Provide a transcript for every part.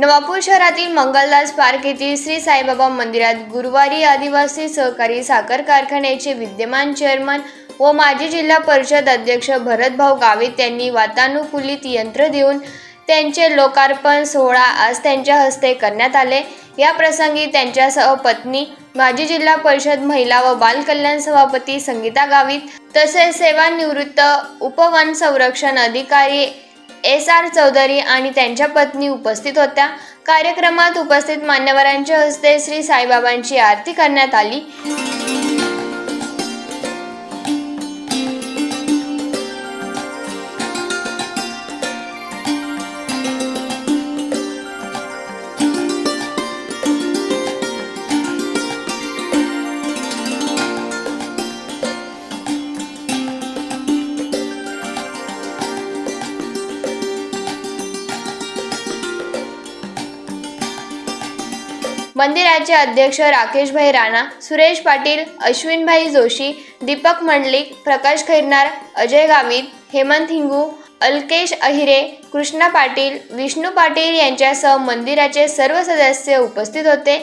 नवापूर शहरातील मंगलदास पार्क येथील श्री साईबाबा मंदिरात गुरुवारी आदिवासी सहकारी साखर कारखान्याचे विद्यमान चेअरमन व माजी जिल्हा परिषद अध्यक्ष भरतभाऊ गावित यांनी वातानुकूलित यंत्र देऊन त्यांचे लोकार्पण सोहळा आज त्यांच्या हस्ते करण्यात आले. या प्रसंगी त्यांच्यासह पत्नी माजी जिल्हा परिषद महिला व बाल कल्याण सभापती संगीता गावित तसेच सेवानिवृत्त उपवन संरक्षण अधिकारी एस आर चौधरी आणि त्यांच्या पत्नी उपस्थित होत्या. कार्यक्रमात उपस्थित मान्यवरांच्या हस्ते श्री साईबाबांची आरती करण्यात आली. मंदिराचे अध्यक्ष राकेशभाई राणा सुरेश पाटील अश्विनभाई जोशी दीपक मंडलिक प्रकाश खैरनार अजय गावित हेमंत हिंगू अल्केश अहिरे कृष्णा पाटील विष्णू पाटील यांच्यासह मंदिराचे सर्व सदस्य उपस्थित होते.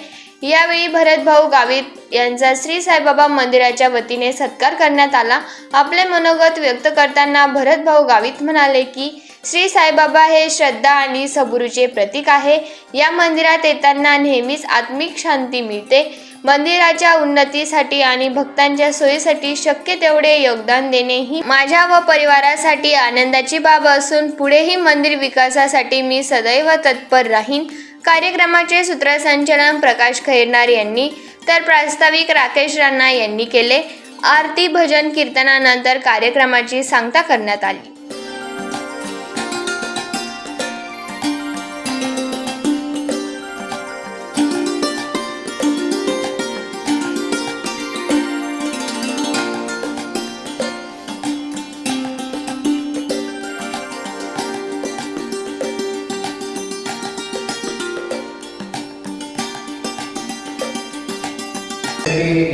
यावेळी भरतभाऊ गावित यांचा श्री साईबाबा मंदिराच्या वतीने सत्कार करण्यात आला. आपले मनोगत व्यक्त करताना भरतभाऊ गावित म्हणाले की श्री साईबाबा हे श्रद्धा आणि सबुरूचे प्रतीक आहे. या मंदिरात येताना नेहमीच आत्मिक शांती मिळते. मंदिराच्या उन्नतीसाठी आणि भक्तांच्या सोयीसाठी शक्य तेवढे योगदान देणे ही माझ्या व परिवारासाठी आनंदाची बाब असून पुढेही मंदिर विकासासाठी मी सदैव तत्पर राहीन. कार्यक्रमाचे सूत्रसंचालन प्रकाश खैरनार यांनी तर प्रास्ताविक राकेश राणा यांनी केले. आरती भजन कीर्तनानंतर कार्यक्रमाची सांगता करण्यात आली.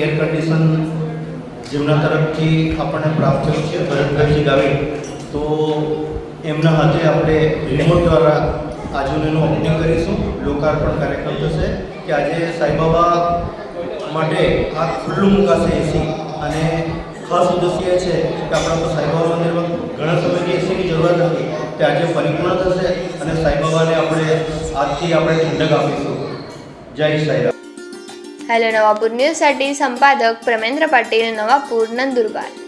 એર કન્ડિશન જેમના તરફથી આપણને પ્રાપ્ત થયું છે ભરતભાઈજી ગાવે તો એમના હાથે આપણે રિમોટ દ્વારા આજનું એનું ઓપનિંગ કરીશું. લોકાર્પણ કાર્યક્રમ થશે કે આજે સાઈબાબા માટે આ ખુલ્લું મુકાશે એસી અને ખાસ ઉદ્દેશ્ય એ છે કે આપણા તો સાઈબાબા મંદિરમાં ઘણા સમયથી એસીની જરૂરત હતી તે આજે પરિપૂર્ણ થશે અને સાઈબાબાને આપણે આજથી આપણે ઠંડક આપીશું. જય સાઈરામ. हॅलो नवापूर न्यूजसाठी संपादक प्रमेंद्र पाटील नवापूर नंदुरबार.